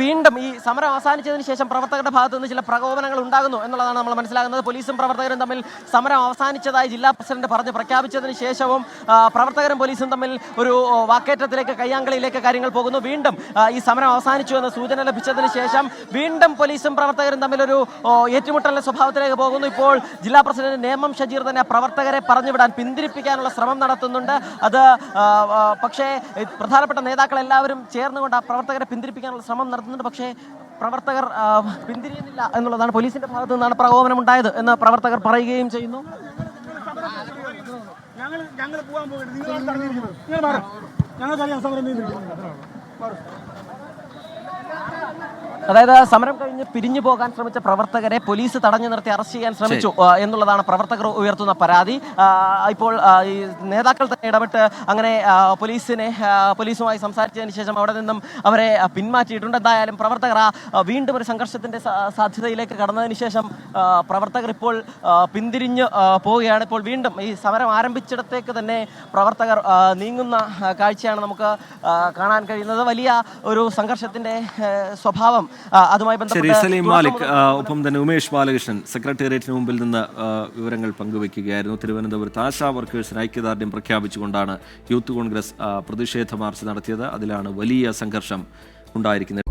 വീണ്ടും ഈ സമരം അവസാനിച്ചതിന് ശേഷം പ്രവർത്തകരുടെ ഭാഗത്തു നിന്ന് ചില പ്രകോപനങ്ങൾ ഉണ്ടാകുന്നു എന്നുള്ളതാണ് നമ്മൾ മനസ്സിലാകുന്നത്. പോലീസും പ്രവർത്തകരും തമ്മിൽ സമരം അവസാനിച്ചതായി ജില്ലാ പ്രസിഡന്റ് പറഞ്ഞ്. പ്രഖ്യാപിച്ചതിന് ശേഷവും പ്രവർത്തകരും പോലീസും തമ്മിൽ ഒരു വാക്കേറ്റത്തിലേക്ക് കയ്യാങ്കളിയിലേക്ക് കാര്യങ്ങൾ പോകുന്നു. വീണ്ടും ഈ സമരം അവസാനിച്ചു എന്ന സൂചന ലഭിച്ചതിന് ശേഷം വീണ്ടും പോലീസും പ്രവർത്തകരും ഓ, ഏറ്റുമുട്ടലിന്റെ സ്വഭാവത്തിലേക്ക് പോകുന്നു. ഇപ്പോൾ ജില്ലാ പ്രസിഡന്റ് നേമം ഷജീർ തന്നെ പ്രവർത്തകരെ പറഞ്ഞുവിടാൻ പിന്തിരിപ്പിക്കാനുള്ള ശ്രമം നടത്തുന്നുണ്ട്. അത് പക്ഷേ പ്രധാനപ്പെട്ട നേതാക്കൾ എല്ലാവരും ചേർന്നുകൊണ്ട് ആ പ്രവർത്തകരെ പിന്തിരിപ്പിക്കാനുള്ള ശ്രമം നടത്തുന്നുണ്ട് പക്ഷേ പ്രവർത്തകർ പിന്തിരിയുന്നില്ല എന്നുള്ളതാണ് പോലീസിന്റെ ഭാഗത്തു നിന്നാണ് പ്രകോപനം ഉണ്ടായത് എന്ന് പ്രവർത്തകർ പറയുകയും ചെയ്യുന്നു. ഞങ്ങൾ ഞങ്ങൾ പോകാൻ പോകരുത്. നിങ്ങൾ ഞങ്ങൾക്കറിയാം സമരം അതായത് സമരം കഴിഞ്ഞ് പിരിഞ്ഞു പോകാൻ ശ്രമിച്ച പ്രവർത്തകരെ പോലീസ് തടഞ്ഞു നിർത്തി അറസ്റ്റ് ചെയ്യാൻ ശ്രമിച്ചു. എന്നുള്ളതാണ് പ്രവർത്തകർ ഉയർത്തുന്ന പരാതി. ഇപ്പോൾ ഈ നേതാക്കൾ തന്നെ ഇടപെട്ട് അങ്ങനെ പോലീസിനെ പോലീസുമായി സംസാരിച്ചതിന് ശേഷം അവിടെ നിന്നും അവരെ പിന്മാറ്റിയിട്ടുണ്ട്. എന്തായാലും പ്രവർത്തകർ വീണ്ടും ഒരു സംഘർഷത്തിന്റെ സാധ്യതയിലേക്ക് കടന്നതിന് ശേഷം പ്രവർത്തകർ ഇപ്പോൾ പിന്തിരിഞ്ഞ് പോവുകയാണ്. ഇപ്പോൾ വീണ്ടും ഈ സമരം ആരംഭിച്ചിടത്തേക്ക് തന്നെ പ്രവർത്തകർ നീങ്ങുന്ന കാഴ്ചയാണ് നമുക്ക് കാണാൻ കഴിയുന്നത്. വലിയ ഒരു സംഘർഷത്തിന്റെ സ്വഭാവം അതുമായി ബന്ധപ്പെട്ട് മാലിക് ഒപ്പം തന്നെ ഉമേഷ് ബാലകൃഷ്ണൻ സെക്രട്ടേറിയറ്റിന് മുമ്പിൽ നിന്ന് വിവരങ്ങൾ പങ്കുവയ്ക്കുകയായിരുന്നു. തിരുവനന്തപുരത്ത് ആശാ വർക്കേഴ്സിന് ഐക്യദാർഢ്യം പ്രഖ്യാപിച്ചുകൊണ്ടാണ് യൂത്ത് കോൺഗ്രസ് പ്രതിഷേധ മാർച്ച് നടത്തിയത്. അതിലാണ് വലിയ സംഘർഷം ഉണ്ടായിരിക്കുന്നത്.